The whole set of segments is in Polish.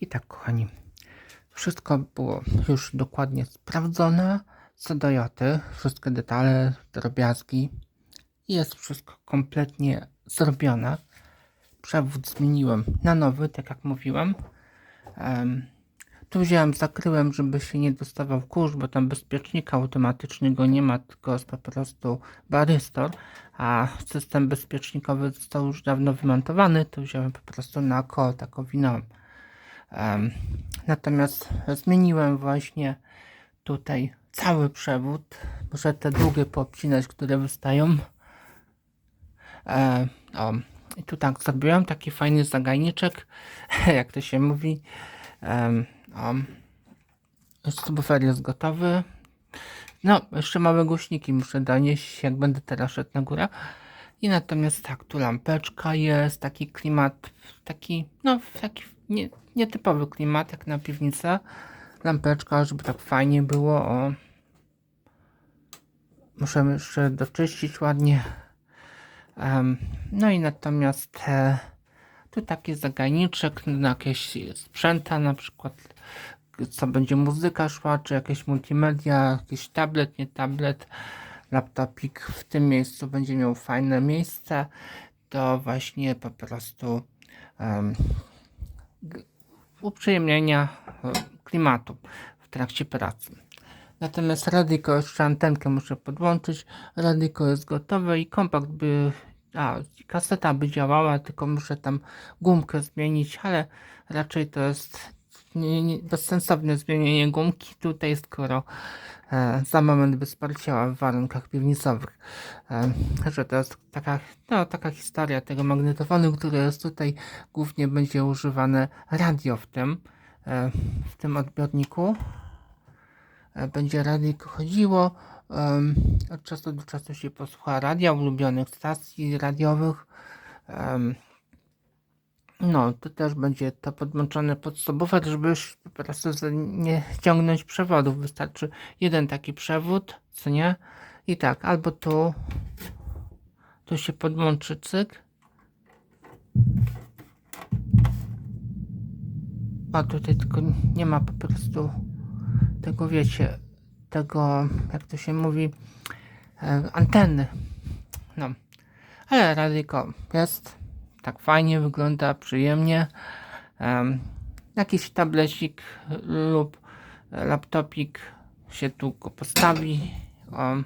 I tak, kochani, wszystko było już dokładnie sprawdzone. Co do joty, wszystkie detale, drobiazgi. Jest wszystko kompletnie zrobione. Przewód zmieniłem na nowy, tak jak mówiłem. Em, tu wziąłem, zakryłem, żeby się nie dostawał kurz, bo tam bezpiecznika automatycznego nie ma, tylko jest po prostu barystor, a system bezpiecznikowy został już dawno wymontowany, to wziąłem po prostu na koło, tak owinąłem. Natomiast zmieniłem właśnie tutaj cały przewód. Muszę te długie poobcinać, które wystają. E, o, i tu tak zrobiłem taki fajny zagajniczek, jak to się mówi. Em, o, subwoofer jest gotowy. No, jeszcze małe głośniki muszę donieść, jak będę teraz szedł na górę. I natomiast tak, tu lampeczka jest, taki klimat, taki, no, taki nie, nietypowy klimat, jak na piwnicę. Lampeczka, żeby tak fajnie było, o. Muszę jeszcze doczyścić ładnie. Em, no i natomiast tu taki zagajniczek na jakieś sprzęta, na przykład co będzie muzyka szła, czy jakieś multimedia, jakiś tablet, nie tablet, laptopik w tym miejscu będzie miał fajne miejsce do właśnie po prostu g- uprzyjemnienia e, klimatu w trakcie pracy. Natomiast radyjko, jeszcze antenkę muszę podłączyć. Radyjko jest gotowe i kompakt by. A, kaseta by działała, tylko muszę tam gumkę zmienić, ale raczej to jest nie, nie, bezsensowne zmienienie gumki tutaj, skoro za moment by w warunkach piwnicowych. E, że to jest taka, no, taka historia tego magnetofonu, który jest tutaj. Głównie będzie używane radio w tym, e, w tym odbiorniku e, będzie radyjko chodziło. od czasu do czasu się posłucha radia, ulubionych stacji radiowych. No, to też będzie to podłączone pod żeby już po prostu nie ciągnąć przewodów. Wystarczy jeden taki przewód, co nie? I tak, albo tu, tu się podłączy cyk. A tutaj tylko nie ma po prostu tego, wiecie, tego, jak to się mówi, e, anteny. No, ale radyjko jest, tak fajnie wygląda, przyjemnie. Em, jakiś tablecik lub laptopik się tu postawi. O,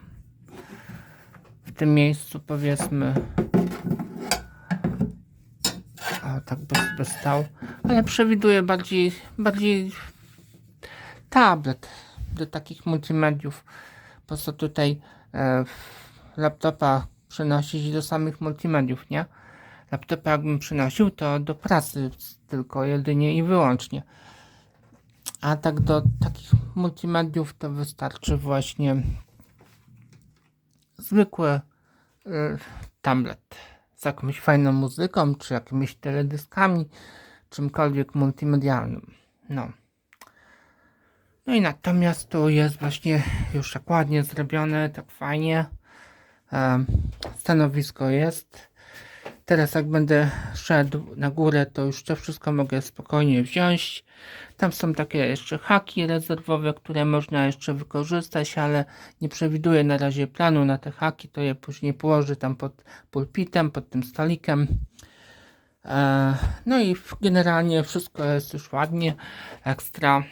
w tym miejscu powiedzmy. O, tak by, by stał. Ale przewiduję bardziej, bardziej tablet do takich multimediów. Po prostu tutaj e, laptopa przenosić do samych multimediów, nie? Laptopa jakbym przynosił, to do pracy tylko jedynie i wyłącznie. A tak do takich multimediów to wystarczy właśnie zwykły y, tablet z jakąś fajną muzyką, czy jakimiś teledyskami, czymkolwiek multimedialnym. No. No i natomiast tu jest właśnie już tak ładnie zrobione, tak fajnie. Em, stanowisko jest. Teraz jak będę szedł na górę, to już to wszystko mogę spokojnie wziąć. Tam są takie jeszcze haki rezerwowe, które można jeszcze wykorzystać, ale nie przewiduję na razie planu na te haki, to je później położę tam pod pulpitem, pod tym stolikiem. E, no i generalnie wszystko jest już ładnie, ekstra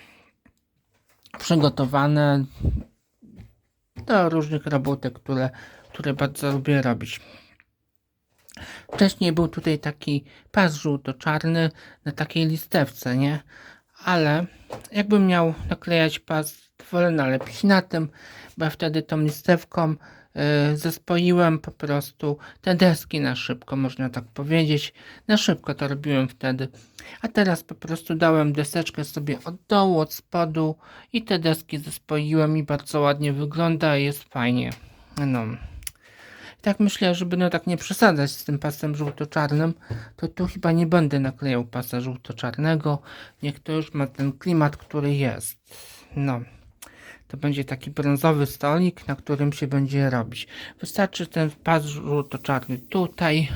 przygotowane do różnych robótek, które, które bardzo lubię robić. Wcześniej był tutaj taki pas żółto-czarny na takiej listewce, nie? Ale jakbym miał naklejać pas, wolę nalepić na tym, bo ja wtedy tą listewką y, zespoiłem po prostu te deski na szybko, można tak powiedzieć. Na szybko to robiłem wtedy. A teraz po prostu dałem deseczkę sobie od dołu, od spodu i te deski zespoiłem i bardzo ładnie wygląda i jest fajnie. No. Tak myślę, żeby no tak nie przesadzać z tym pasem żółto-czarnym, to tu chyba nie będę naklejał pasa żółto-czarnego. Niech to już ma ten klimat, który jest. No. To będzie taki brązowy stolik, na którym się będzie robić. Wystarczy ten pas żółto-czarny tutaj,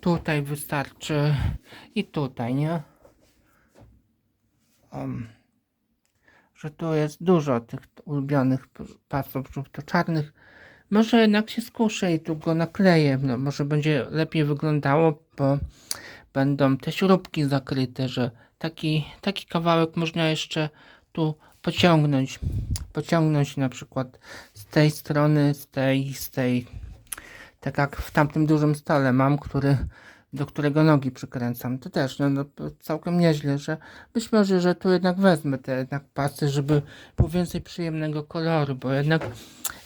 tutaj wystarczy i tutaj, nie? um, że tu jest dużo tych ulubionych pasów żółto-czarnych. Może jednak się skuszę i tu go nakleję. No, może będzie lepiej wyglądało, bo będą te śrubki zakryte, że taki, taki kawałek można jeszcze tu pociągnąć. Pociągnąć na przykład z tej strony, z tej, z tej. Tak jak w tamtym dużym stole mam, który, do którego nogi przykręcam. To też no, no, całkiem nieźle, że być może, że tu jednak wezmę te jednak pasy, żeby było więcej przyjemnego koloru, bo jednak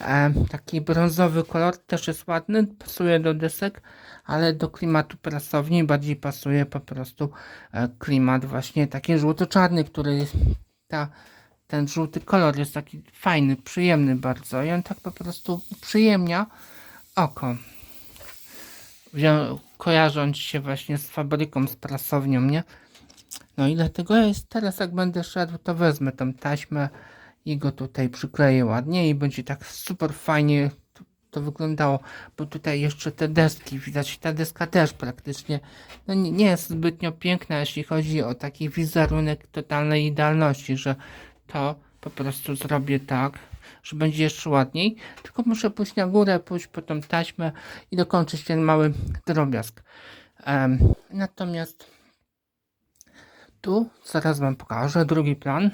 e, taki brązowy kolor też jest ładny, pasuje do desek, ale do klimatu prasowni bardziej pasuje po prostu e, klimat właśnie taki żółto-czarny, który jest ta, ten żółty kolor jest taki fajny, przyjemny bardzo i on tak po prostu przyjemnia oko. Kojarząc się właśnie z fabryką, z prasownią, nie? No i dlatego jest teraz jak będę szedł, to wezmę tą taśmę i go tutaj przykleję ładnie i będzie tak super fajnie to, to wyglądało, bo tutaj jeszcze te deski, widać ta deska też praktycznie no nie, nie jest zbytnio piękna, jeśli chodzi o taki wizerunek totalnej idealności, że to po prostu zrobię tak, że będzie jeszcze ładniej, tylko muszę pójść na górę, pójść po tą taśmę i dokończyć ten mały drobiazg. Em, natomiast tu zaraz wam pokażę drugi plan.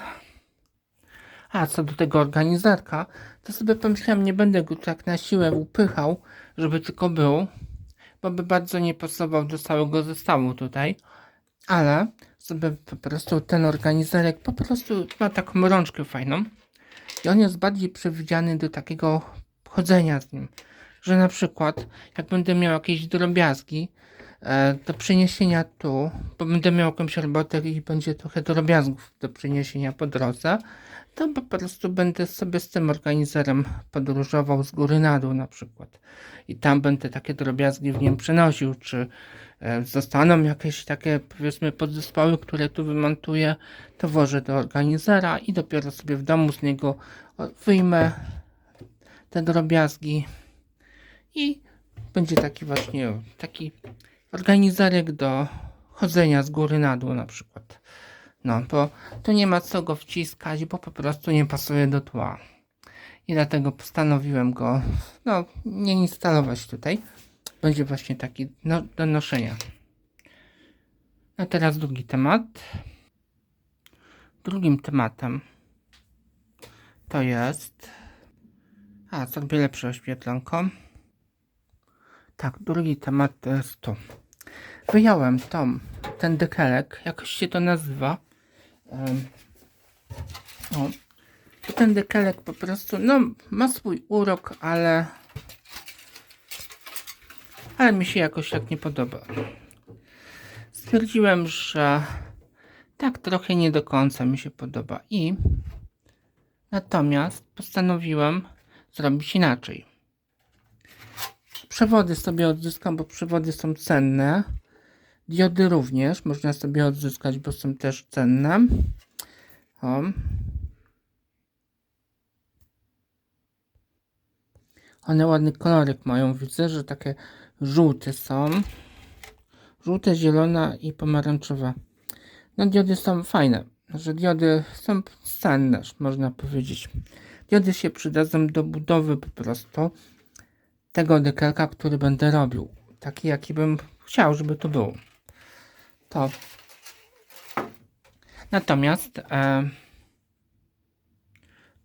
A co do tego organizerka, to sobie pomyślałem, nie będę go tak na siłę upychał, żeby tylko był, bo by bardzo nie pasował do całego zestawu tutaj. Ale sobie po prostu ten organizerek po prostu ma taką rączkę fajną i on jest bardziej przewidziany do takiego chodzenia z nim. Że na przykład, jak będę miał jakieś drobiazgi e, do przeniesienia tu, bo będę miał jakąś robotę i będzie trochę drobiazgów do przeniesienia po drodze, to po prostu będę sobie z tym organizerem podróżował z góry na dół na przykład. I tam będę takie drobiazgi w nim przenosił, czy zostaną jakieś takie powiedzmy podzespoły, które tu wymontuję, to włożę do organizera i dopiero sobie w domu z niego wyjmę te drobiazgi i będzie taki właśnie taki organizerek do chodzenia z góry na dół na przykład. No, bo tu nie ma co go wciskać, bo po prostu nie pasuje do tła. I dlatego postanowiłem go no, nie instalować tutaj. Będzie właśnie taki no, do noszenia. A teraz drugi temat. Drugim tematem to jest. A, zrobię lepsze oświetlanko. Tak, drugi temat to jest to. Wyjąłem tą, ten dekelek, jakoś się to nazywa. Em, o, ten dekelek po prostu, no, ma swój urok, ale ale mi się jakoś tak nie podoba. Stwierdziłem, że tak trochę nie do końca mi się podoba i natomiast postanowiłem zrobić inaczej. Przewody sobie odzyskam, bo przewody są cenne. Diody również można sobie odzyskać, bo są też cenne. O. One ładny kolorek mają. Widzę, że takie żółte są. Żółte, zielona i pomarańczowa. No diody są fajne. Że diody są cenne, można powiedzieć. Diody się przydadzą do budowy po prostu tego dekelka, który będę robił. Taki, jaki bym chciał, żeby to był. To. Natomiast e,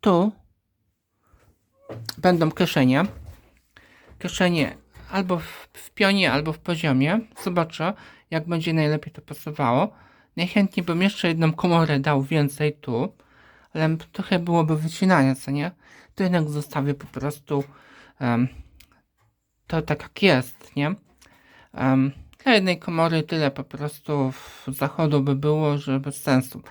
tu będą kieszenie. Kieszenie albo w, w pionie, albo w poziomie. Zobaczę, jak będzie najlepiej to pasowało. Najchętniej bym jeszcze jedną komorę dał więcej tu, ale trochę byłoby wycinania, co nie? To jednak zostawię po prostu em, to tak jak jest, nie? Um, dla jednej komory tyle po prostu zachodu by było, że bez sensu.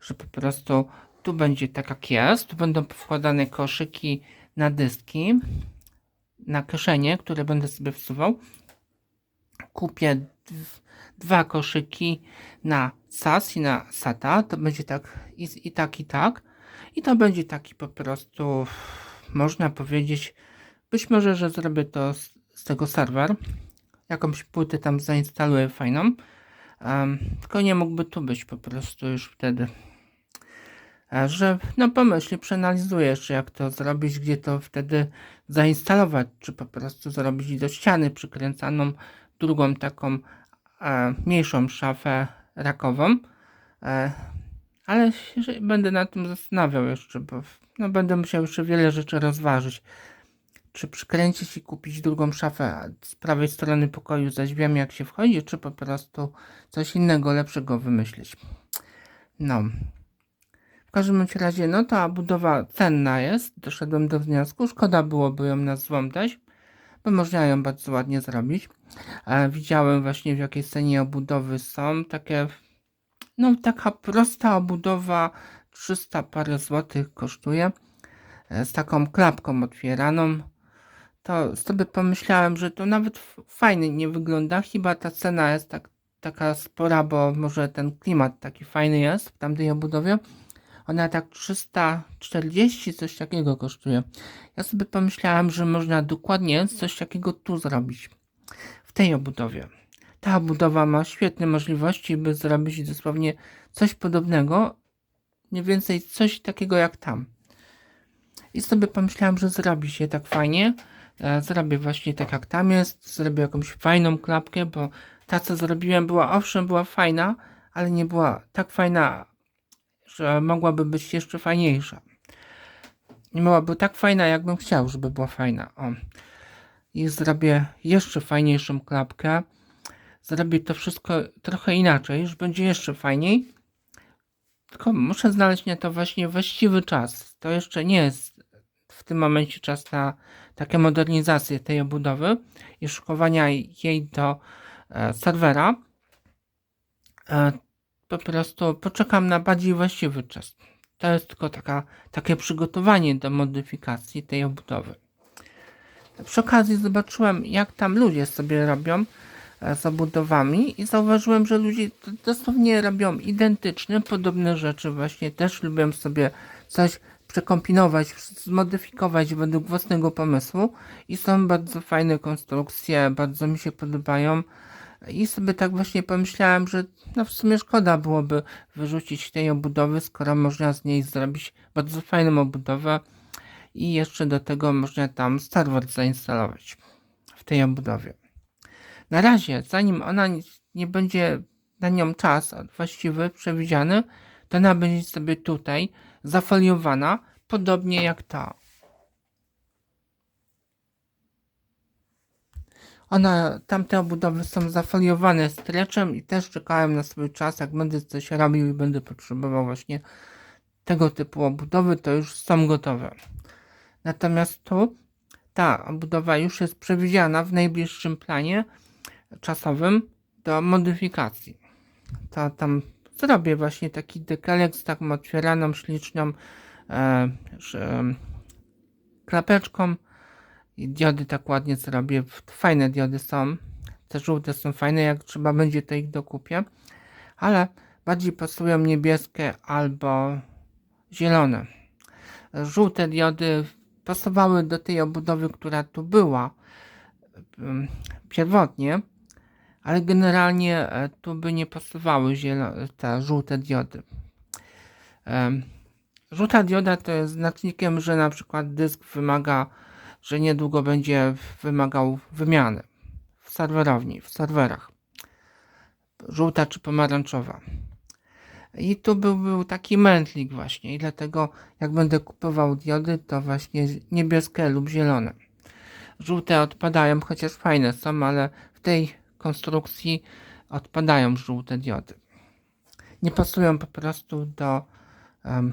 Że po prostu tu będzie tak jak jest, tu będą wkładane koszyki na dyski, na kieszenie, które będę sobie wsuwał. Kupię dwa koszyki na SAS i na SATA. To będzie tak i, i tak i tak. I to będzie taki po prostu, można powiedzieć, być może, że zrobię to z, z tego serwer. Jakąś płytę tam zainstaluję fajną. Em, tylko nie mógłby tu być po prostu już wtedy. Że no pomyśli, przeanalizujesz, jak to zrobić, gdzie to wtedy zainstalować, czy po prostu zrobić do ściany przykręcaną drugą taką e, mniejszą szafę rakową. E, ale będę na tym zastanawiał jeszcze, bo no, będę musiał jeszcze wiele rzeczy rozważyć. Czy przykręcić i kupić drugą szafę z prawej strony pokoju za drzwiami, jak się wchodzi, czy po prostu coś innego, lepszego wymyślić. No. W każdym razie, no ta budowa cenna jest. Doszedłem do wniosku, szkoda byłoby ją na złom dać, bo można ją bardzo ładnie zrobić. E, widziałem właśnie w jakiej cenie obudowy są. Takie, no taka prosta obudowa 300 parę złotych kosztuje. E, z taką klapką otwieraną. To sobie pomyślałem, że to nawet fajnie nie wygląda. Chyba ta cena jest tak, taka spora, bo może ten klimat taki fajny jest w tamtej obudowie. Ona tak 340, coś takiego kosztuje. Ja sobie pomyślałem, że można dokładnie coś takiego tu zrobić. W tej obudowie. Ta obudowa ma świetne możliwości, by zrobić dosłownie coś podobnego. Mniej więcej coś takiego jak tam. I sobie pomyślałem, że zrobi się tak fajnie. E, Zrobię właśnie tak jak tam jest. Zrobię jakąś fajną klapkę, bo ta co zrobiłem była owszem była fajna, ale nie była tak fajna, mogłaby być jeszcze fajniejsza. Nie byłaby tak fajna, jakbym chciał, żeby była fajna. O. I zrobię jeszcze fajniejszą klapkę. Zrobię to wszystko trochę inaczej, już będzie jeszcze fajniej. Tylko muszę znaleźć na to właśnie właściwy czas. To jeszcze nie jest w tym momencie czas na takie modernizację tej obudowy i szykowania jej do e, serwera. E, po prostu poczekam na bardziej właściwy czas. To jest tylko taka, takie przygotowanie do modyfikacji tej obudowy. Przy okazji zobaczyłem, jak tam ludzie sobie robią e, z obudowami i zauważyłem, że ludzie dosłownie robią identyczne, podobne rzeczy. Właśnie też lubią sobie coś przekombinować, zmodyfikować według własnego pomysłu i są bardzo fajne konstrukcje, bardzo mi się podobają. I sobie tak właśnie pomyślałem, że no w sumie szkoda byłoby wyrzucić tej obudowy, skoro można z niej zrobić bardzo fajną obudowę i jeszcze do tego można tam serwer zainstalować w tej obudowie. Na razie, zanim ona nie będzie na nią czas właściwy, przewidziany, to ona będzie sobie tutaj zafoliowana, podobnie jak ta. One, tamte obudowy są zafoliowane streczem i też czekałem na swój czas, jak będę coś robił i będę potrzebował właśnie tego typu obudowy, to już są gotowe. Natomiast tu ta obudowa już jest przewidziana w najbliższym planie czasowym do modyfikacji. To tam zrobię właśnie taki dekalek z taką otwieraną, śliczną e, e, klapeczką i diody tak ładnie zrobię. Fajne diody są. Te żółte są fajne, jak trzeba będzie to ich dokupię. Ale bardziej pasują niebieskie albo zielone. Żółte diody pasowały do tej obudowy, która tu była em, pierwotnie, ale generalnie e, tu by nie pasowały te żółte diody. Żółta dioda to jest znacznikiem, że na przykład dysk wymaga, że niedługo będzie wymagał wymiany w serwerowni, w serwerach. Żółta czy pomarańczowa. I tu był, był taki mętlik właśnie i dlatego jak będę kupował diody, to właśnie niebieskie lub zielone. Żółte odpadają, chociaż fajne są, ale w tej konstrukcji odpadają żółte diody. Nie pasują po prostu do em,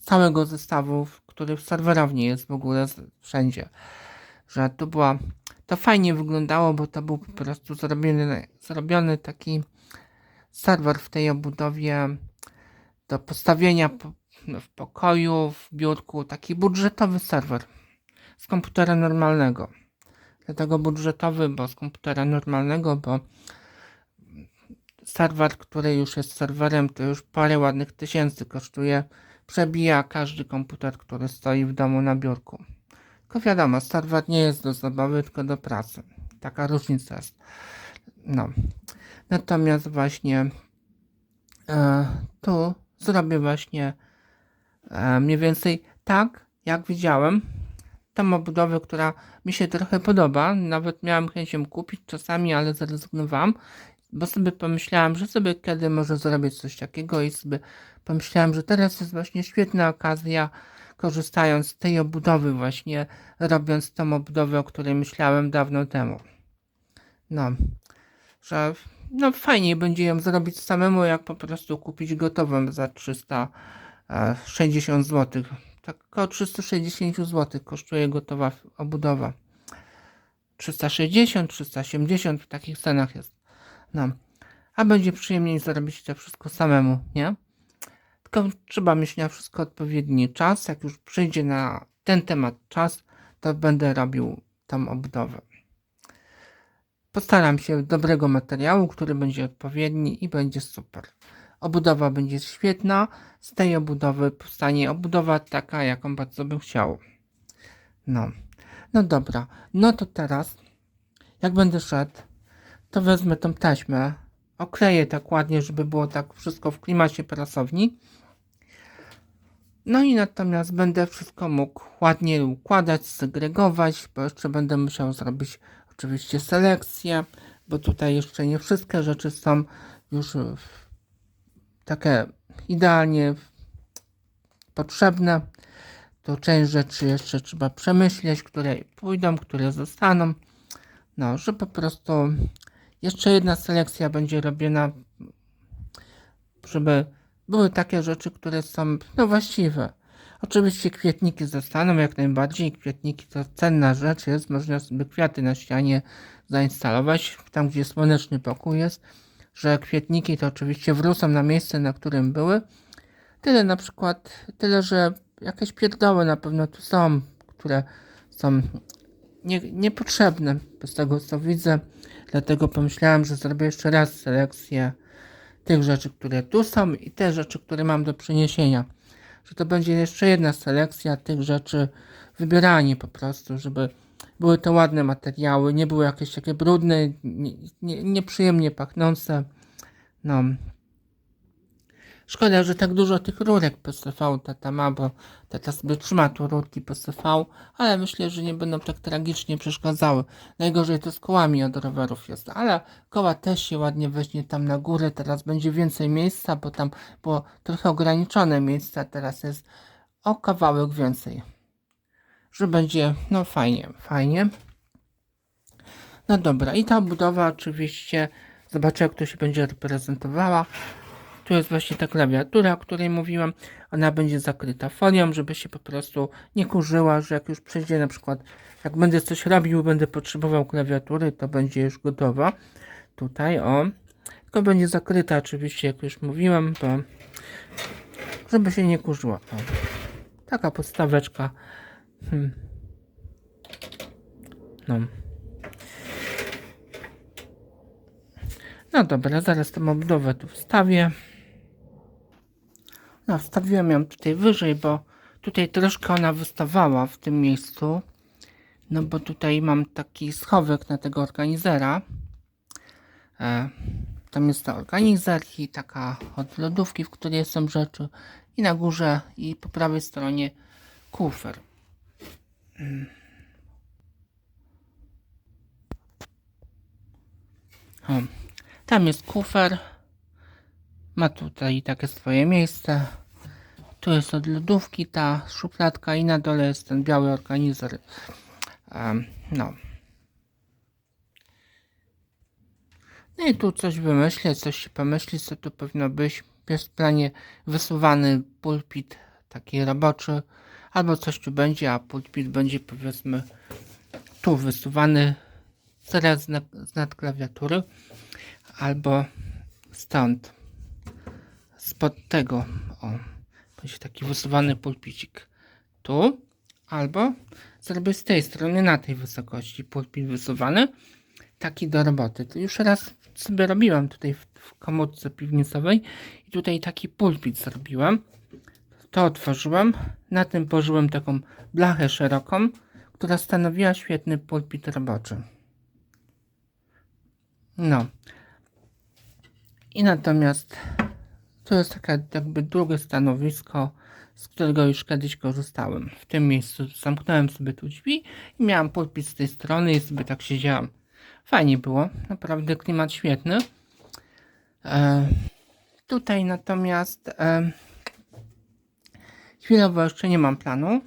całego zestawu, który w serwerowni jest w ogóle wszędzie. Że to była, to fajnie wyglądało, bo to był po prostu zrobiony, zrobiony taki serwer w tej obudowie do postawienia po, w pokoju, w biurku, taki budżetowy serwer z komputera normalnego. Dlatego budżetowy, bo z komputera normalnego, bo serwer, który już jest serwerem, to już parę ładnych tysięcy kosztuje. Przebija każdy komputer, który stoi w domu na biurku. Tylko wiadomo, serwer nie jest do zabawy, tylko do pracy. Taka różnica jest. No. Natomiast właśnie e, tu zrobię właśnie e, mniej więcej tak, jak widziałem. Tą obudowę, która mi się trochę podoba. Nawet miałem chęć ją kupić czasami, ale zrezygnowałem, bo sobie pomyślałem, że sobie kiedy może zrobić coś takiego i sobie pomyślałem, że teraz jest właśnie świetna okazja, korzystając z tej obudowy właśnie, robiąc tą obudowę, o której myślałem dawno temu. No, że no fajniej będzie ją zrobić samemu, jak po prostu kupić gotową za 360 zł. Tak około 360 zł kosztuje gotowa obudowa. 360, 380 w takich cenach jest. No. A będzie przyjemniej zrobić to wszystko samemu, nie? Tylko trzeba mieć na wszystko odpowiedni czas. Jak już przyjdzie na ten temat czas, to będę robił tą obudowę. Postaram się dobrego materiału, który będzie odpowiedni i będzie super. Obudowa będzie świetna. Z tej obudowy powstanie obudowa taka, jaką bardzo bym chciał. No. No dobra. No to teraz, jak będę szedł, to wezmę tą taśmę, okleję tak ładnie, żeby było tak wszystko w klimacie prasowni. No i natomiast będę wszystko mógł ładnie układać, segregować, bo jeszcze będę musiał zrobić oczywiście selekcję, bo tutaj jeszcze nie wszystkie rzeczy są już w- takie idealnie potrzebne. To część rzeczy jeszcze trzeba przemyśleć, które pójdą, które zostaną. No, że po prostu jeszcze jedna selekcja będzie robiona, żeby były takie rzeczy, które są no właściwe. Oczywiście kwietniki zostaną jak najbardziej. Kwietniki to cenna rzecz jest. Można sobie kwiaty na ścianie zainstalować, tam gdzie słoneczny pokój jest. Że kwietniki to oczywiście wrócą na miejsce, na którym były. Tyle na przykład, tyle, że jakieś pierdoły na pewno tu są, które są nie, niepotrzebne z tego co widzę. Dlatego pomyślałem, że zrobię jeszcze raz selekcję tych rzeczy, które tu są i te rzeczy, które mam do przeniesienia. Że to będzie jeszcze jedna selekcja tych rzeczy, wybieranie po prostu, żeby były to ładne materiały, nie były jakieś takie brudne, nie, nie, nieprzyjemnie pachnące. No. Szkoda, że tak dużo tych rurek PSV tata ma, bo tata sobie trzyma tu rurki PSV, ale myślę, że nie będą tak tragicznie przeszkadzały. Najgorzej to z kołami od rowerów jest, ale koła też się ładnie weźmie tam na górę, teraz będzie więcej miejsca, bo tam było trochę ograniczone miejsca, teraz jest o kawałek więcej. Że będzie, no fajnie, fajnie. No dobra, i ta budowa oczywiście, zobaczę jak to się będzie reprezentowała. Tu jest właśnie ta klawiatura, o której mówiłem. Ona będzie zakryta folią, żeby się po prostu nie kurzyła, że jak już przyjdzie na przykład, jak będę coś robił, będę potrzebował klawiatury, to będzie już gotowa. Tutaj, o. Tylko będzie zakryta oczywiście, jak już mówiłem, bo żeby się nie kurzyła. O. Taka podstaweczka. Hmm. No. No dobra, zaraz tą obudowę tu wstawię. No, wstawiłem ją tutaj wyżej, bo tutaj troszkę ona wystawała w tym miejscu. No bo tutaj mam taki schowek na tego organizera. E, tam jest to organizer i taka od lodówki, w której są rzeczy. I na górze i po prawej stronie kufer. Mm. O, tam jest kufer. Ma tutaj takie swoje miejsce. Tu jest od lodówki ta szufladka i na dole jest ten biały organizer. Em, no. No i tu coś wymyślę, coś się pomyśli, co tu powinno być. Jest w planie wysuwany pulpit taki roboczy, albo coś tu będzie, a pulpit będzie powiedzmy tu wysuwany zaraz z nad klawiatury, albo stąd spod tego, o, będzie taki wysuwany pulpicik tu, albo zrobię z tej strony na tej wysokości pulpit wysuwany, taki do roboty. To już raz sobie robiłem tutaj w, w komórce piwnicowej i tutaj taki pulpit zrobiłem. To otworzyłem, na tym położyłem taką blachę szeroką, która stanowiła świetny pulpit roboczy. No. I natomiast To jest takie jakby drugie stanowisko, z którego już kiedyś korzystałem. W tym miejscu zamknąłem sobie tu drzwi i miałem pulpit z tej strony i sobie tak siedziałem. Fajnie było, naprawdę klimat świetny. E, tutaj natomiast e, chwilowo jeszcze nie mam planu,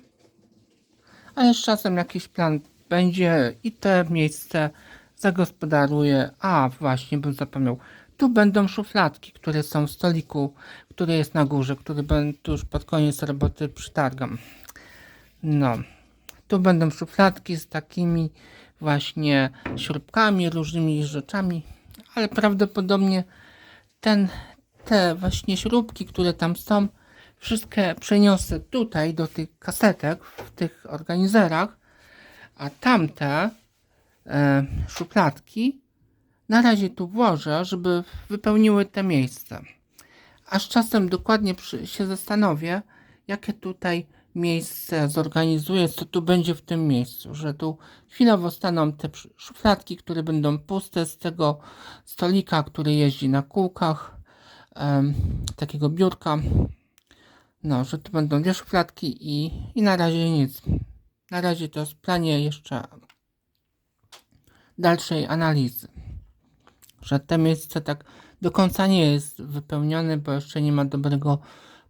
ale z czasem jakiś plan będzie i te miejsce zagospodaruję. A, właśnie, bym zapomniał. Tu będą szufladki, które są w stoliku, który jest na górze, który będę już pod koniec roboty przytargam. No, tu będą szufladki z takimi właśnie śrubkami, różnymi rzeczami, ale prawdopodobnie ten, te właśnie śrubki, które tam są, wszystkie przeniosę tutaj do tych kasetek w tych organizerach, a tamte e, szufladki na razie tu włożę, żeby wypełniły te miejsce. A z czasem dokładnie się zastanowię, jakie tutaj miejsce zorganizuję, co tu będzie w tym miejscu, że tu chwilowo staną te szufladki, które będą puste z tego stolika, który jeździ na kółkach, em, takiego biurka. No, że tu będą dwie szufladki i, i na razie nic. Na razie to jest planie jeszcze dalszej analizy. Że te miejsce tak do końca nie jest wypełnione, bo jeszcze nie ma dobrego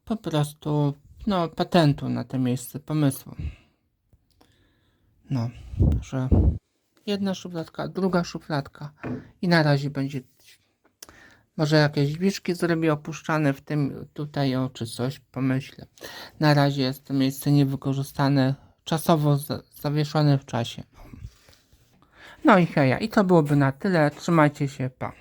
po prostu no, patentu na te miejsce, pomysłu. No, że jedna szufladka, druga szufladka i na razie będzie może jakieś drzwiczki zrobię opuszczane w tym tutaj o, czy coś pomyślę. Na razie jest to miejsce niewykorzystane, czasowo za, zawieszone w czasie. No i heja, i to byłoby na tyle. Trzymajcie się, pa.